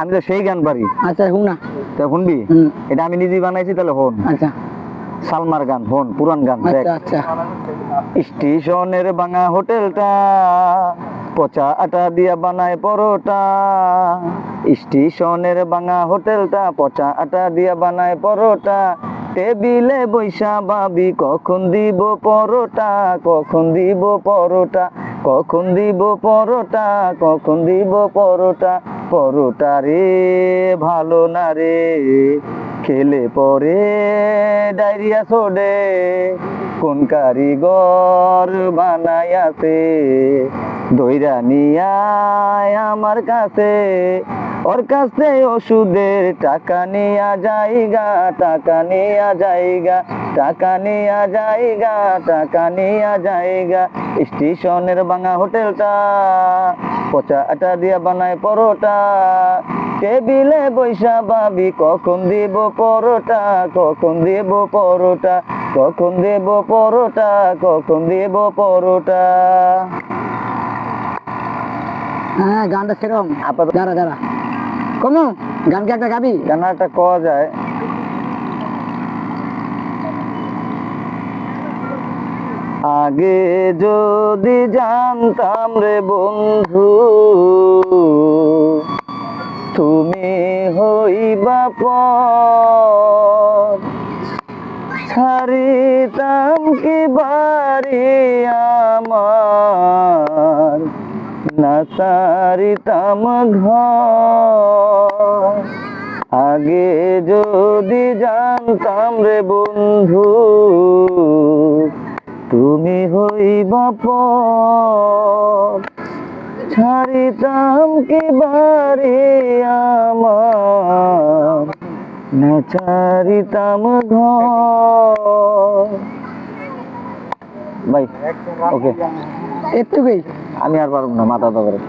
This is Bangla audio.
আমি তো সেই গান পারি। আচ্ছা শুন শুনবি? এটা আমি বানাইছি তাহলে হন আচ্ছা। সালমার গান হন পুরান গান আচ্ছা আচ্ছা। স্টেশনের ভাঙা হোটেলটা পচা আটা দিয়া বানায় পরোটা। স্টেশনের ভাঙা হোটেলটা পচা আটা দিয়া বানায় পরোটা। টেবিলে বৈশা ভাবি কখন দিব পরোটা কখন দিব পরোটা। কখন দিব পরোটা, কখন দিব পরোটা? পরোটা রে, ভালো না রে। খেলে পরে ডায়রিয়া সোডে। কোন কারিগর বানাইয়াছে? দইরা নিয়ায় আমার কাছে। ওর কাছে ওষুধের টাকা নিয়া যাইগা টাকা নিয়া যাইগা টাকা নিয়া যাইগা টাকা নিয়া যাইগা স্টেশনের ভাঙা হোটেলটা পচা আটা দিয়া বানায় পরোটা। টেবিলে বৈশা ভাবি, কখন দিব পরোটা? কখন দেব পরোটা? কখন দেব পরোটা? কখন দেব পরোটা? হ্যাঁ গানটা সেরকম আপাতত দাঁড়া দাঁড়া। কমু, গান কি একটা গাবি? গানাটা কওয়া যায়? আগে যদি জানতাম রে বন্ধু, তুমি হইবা পর কি বাড়ি আমার? না ছাড়িতাম ঘর। আগে যদি জানতাম রে বন্ধু তুমি হইবা পর। ছাড়িতাম কি বাড়ি আমার? না ছাড়িতাম ঘর। ভাই ওকে একটুকুই আমি আর পারব না মাথা করে।